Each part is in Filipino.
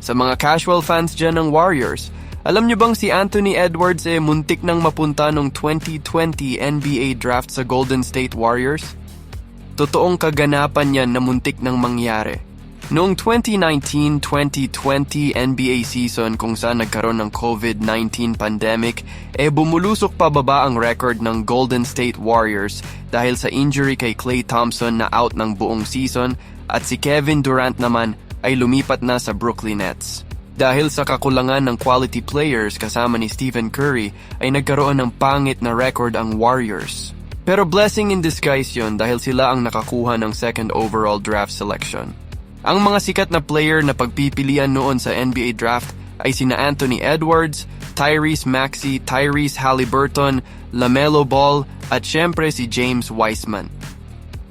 Sa mga casual fans dyan ng Warriors, alam nyo bang si Anthony Edwards eh muntik nang mapunta nung 2020 NBA draft sa Golden State Warriors? Totoong kaganapan yan na muntik nang mangyari. Noong 2019-2020 NBA season kung saan nagkaroon ng COVID-19 pandemic, eh bumulusok pababa ang record ng Golden State Warriors dahil sa injury kay Klay Thompson na out ng buong season at si Kevin Durant naman ay lumipat na sa Brooklyn Nets. Dahil sa kakulangan ng quality players kasama ni Stephen Curry ay nagkaroon ng pangit na record ang Warriors. Pero blessing in disguise yon dahil sila ang nakakuha ng second overall draft selection. Ang mga sikat na player na pagpipilian noon sa NBA draft ay sina Anthony Edwards, Tyrese Maxey, Tyrese Halliburton, LaMelo Ball at syempre si James Wiseman.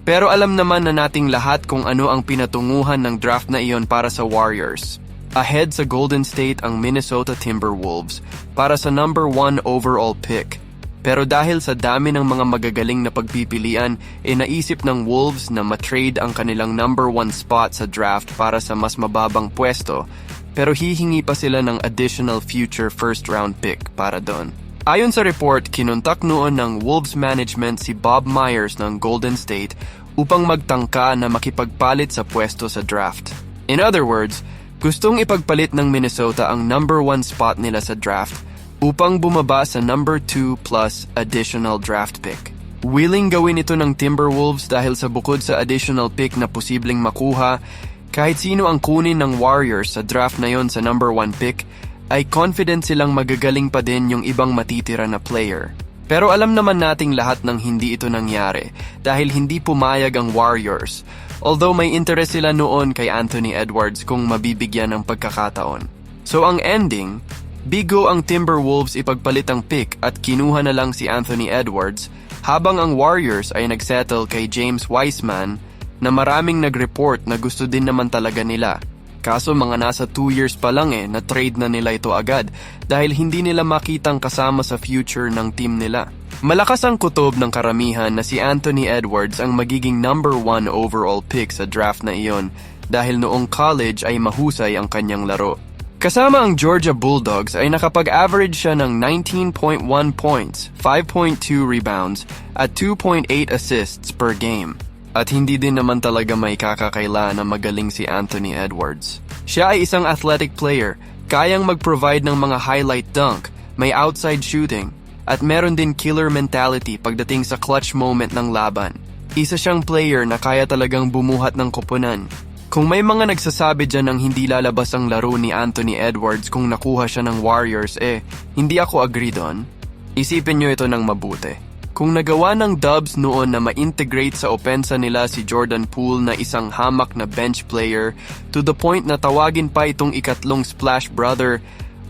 Pero alam naman na nating lahat kung ano ang pinatunguhan ng draft na iyon para sa Warriors. Ahead sa Golden State ang Minnesota Timberwolves para sa number 1 overall pick. Pero dahil sa dami ng mga magagaling na pagpipilian, e naisip ng Wolves na matrade ang kanilang number 1 spot sa draft para sa mas mababang pwesto, pero hihingi pa sila ng additional future first round pick para doon. Ayon sa report, kinontak noon ng Wolves management si Bob Myers ng Golden State upang magtangka na makipagpalit sa pwesto sa draft. In other words, gustong ipagpalit ng Minnesota ang number 1 spot nila sa draft upang bumaba sa number 2 plus additional draft pick. Willing gawin ito ng Timberwolves dahil sa bukod sa additional pick na posibleng makuha, kahit sino ang kunin ng Warriors sa draft na yon sa number 1 pick, ay confident silang magagaling pa din yung ibang matitira na player. Pero alam naman nating lahat ng hindi ito nangyari dahil hindi pumayag ang Warriors, although may interest sila noon kay Anthony Edwards kung mabibigyan ng pagkakataon. So ang ending, Bigo ang Timberwolves ipagpalit ang pick at kinuha na lang si Anthony Edwards habang ang Warriors ay nagsettle kay James Wiseman na maraming nag-report na gusto din naman talaga nila. Kaso mga nasa 2 years pa lang eh na trade na nila ito agad dahil hindi nila makitang kasama sa future ng team nila. Malakas ang kutob ng karamihan na si Anthony Edwards ang magiging number 1 overall pick sa draft na iyon dahil noong college ay mahusay ang kanyang laro. Kasama ang Georgia Bulldogs ay nakapag-average siya ng 19.1 points, 5.2 rebounds, at 2.8 assists per game. At hindi din naman talaga may kakakaila na magaling si Anthony Edwards. Siya ay isang athletic player, kayang mag-provide ng mga highlight dunk, may outside shooting, at meron din killer mentality pagdating sa clutch moment ng laban. Isa siyang player na kaya talagang bumuhat ng koponan, kung may mga nagsasabi dyan ng hindi lalabas ang laro ni Anthony Edwards kung nakuha siya ng Warriors eh, hindi ako agree doon. Isipin nyo ito ng mabuti. Kung nagawa ng Dubs noon na ma-integrate sa opensa nila si Jordan Poole na isang hamak na bench player to the point na tawagin pa itong ikatlong Splash Brother,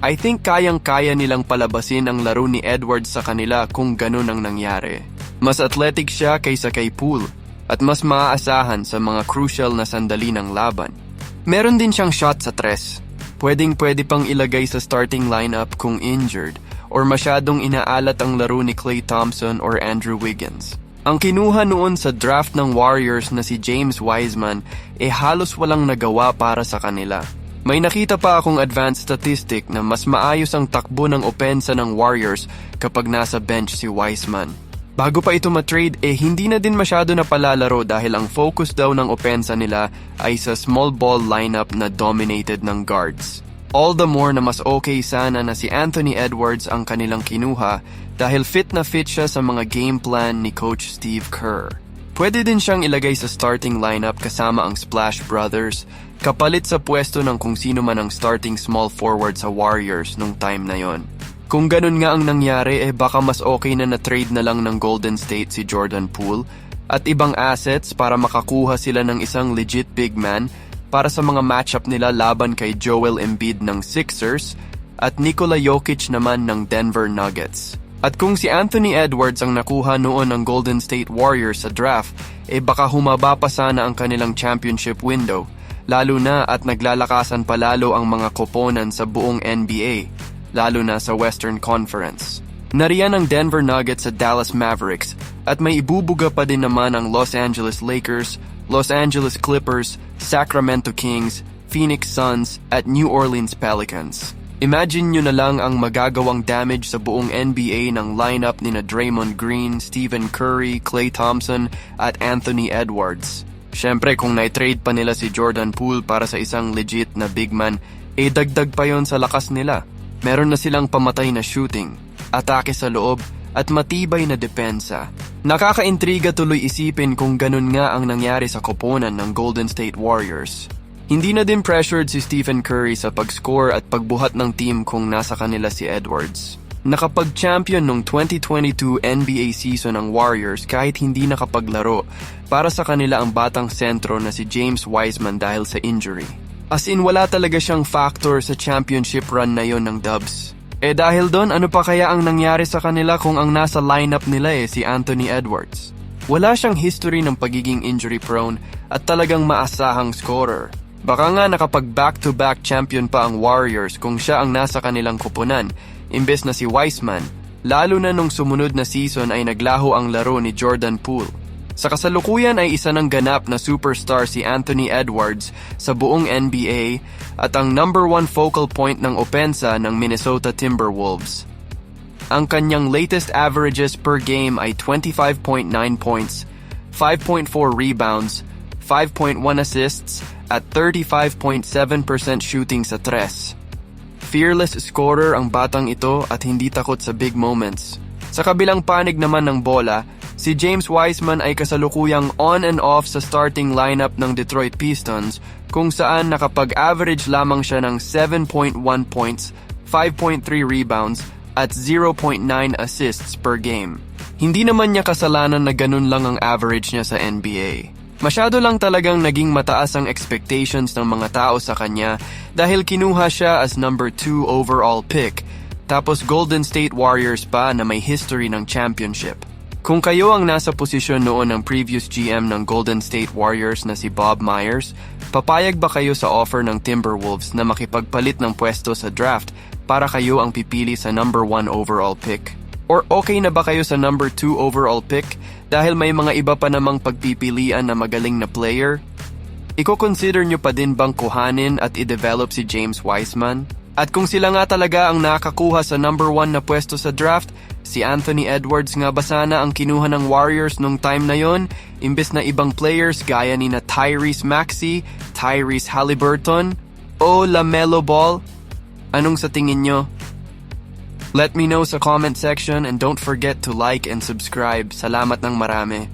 I think kayang-kaya nilang palabasin ang laro ni Edwards sa kanila kung ganun ang nangyari. Mas athletic siya kaysa kay Poole at mas maaasahan sa mga crucial na sandali ng laban. Meron din siyang shot sa tres. Pwedeng pwede pang ilagay sa starting lineup kung injured or masyadong inaalat ang laro ni Clay Thompson or Andrew Wiggins. Ang kinuha noon sa draft ng Warriors na si James Wiseman eh halos walang nagawa para sa kanila. May nakita pa akong advanced statistic na mas maayos ang takbo ng opensa ng Warriors kapag nasa bench si Wiseman. Bago pa ito matrade, eh hindi na din masyado na palalaro dahil ang focus daw ng opensa nila ay sa small ball lineup na dominated ng guards. All the more na mas okay sana na si Anthony Edwards ang kanilang kinuha dahil fit na fit siya sa mga game plan ni Coach Steve Kerr. Pwede din siyang ilagay sa starting lineup kasama ang Splash Brothers, kapalit sa pwesto ng kung sino man ang starting small forward sa Warriors nung time na yon. Kung ganun nga ang nangyari, eh baka mas okay na na-trade na lang ng Golden State si Jordan Poole at ibang assets para makakuha sila ng isang legit big man para sa mga matchup nila laban kay Joel Embiid ng Sixers at Nikola Jokic naman ng Denver Nuggets. At kung si Anthony Edwards ang nakuha noon ng Golden State Warriors sa draft, eh baka humaba pa sana ang kanilang championship window, lalo na at naglalakasan palalo ang mga koponan sa buong NBA lalo na sa Western Conference. Nariyan ang Denver Nuggets sa Dallas Mavericks at may ibubuga pa din naman ang Los Angeles Lakers, Los Angeles Clippers, Sacramento Kings, Phoenix Suns at New Orleans Pelicans. Imagine nyo na lang ang magagawang damage sa buong NBA ng lineup ni na Draymond Green, Stephen Curry, Klay Thompson at Anthony Edwards. Siyempre kung na-trade pa nila si Jordan Poole para sa isang legit na big man, eh dagdag pa yon sa lakas nila. Meron na silang pamatay na shooting, atake sa loob, at matibay na depensa. Nakakaintriga tuloy isipin kung ganun nga ang nangyari sa koponan ng Golden State Warriors. Hindi na din pressured si Stephen Curry sa pag-score at pagbuhat ng team kung nasa kanila si Edwards. Nakapag-champion nung 2022 NBA season ang Warriors kahit hindi nakapaglaro para sa kanila ang batang sentro na si James Wiseman dahil sa injury. As in wala talaga siyang factor sa championship run na yon ng Dubs. Eh dahil doon, ano pa kaya ang nangyari sa kanila kung ang nasa lineup nila eh si Anthony Edwards? Wala siyang history ng pagiging injury prone at talagang maasahang scorer. Baka nga nakapag back-to-back champion pa ang Warriors kung siya ang nasa kanilang kupunan, imbes na si Wiseman, lalo na nung sumunod na season ay naglaho ang laro ni Jordan Poole. Sa kasalukuyan ay isa ng ganap na superstar si Anthony Edwards sa buong NBA at ang number one focal point ng opensa ng Minnesota Timberwolves. Ang kanyang latest averages per game ay 25.9 points, 5.4 rebounds, 5.1 assists, at 35.7% shooting sa tres. Fearless scorer ang batang ito at hindi takot sa big moments. Sa kabilang panig naman ng bola, si James Wiseman ay kasalukuyang on and off sa starting lineup ng Detroit Pistons kung saan nakapag-average lamang siya ng 7.1 points, 5.3 rebounds, at 0.9 assists per game. Hindi naman niya kasalanan na ganun lang ang average niya sa NBA. Masyado lang talagang naging mataas ang expectations ng mga tao sa kanya dahil kinuha siya as number 2 overall pick tapos Golden State Warriors pa na may history ng championship. Kung kayo ang nasa posisyon noon ng previous GM ng Golden State Warriors na si Bob Myers, papayag ba kayo sa offer ng Timberwolves na makipagpalit ng pwesto sa draft para kayo ang pipili sa number 1 overall pick? Or okay na ba kayo sa number 2 overall pick dahil may mga iba pa namang pagpipilian na magaling na player? Iko-consider nyo pa din bang kuhanin at i-develop si James Wiseman? At kung sila nga talaga ang nakakuha sa number 1 na pwesto sa draft, si Anthony Edwards nga ba sana ang kinuha ng Warriors nung time na yon, imbes na ibang players gaya ni na Tyrese Maxey, Tyrese Halliburton, o LaMelo Ball? Anong sa tingin nyo? Let me know sa comment section and don't forget to like and subscribe. Salamat ng marami.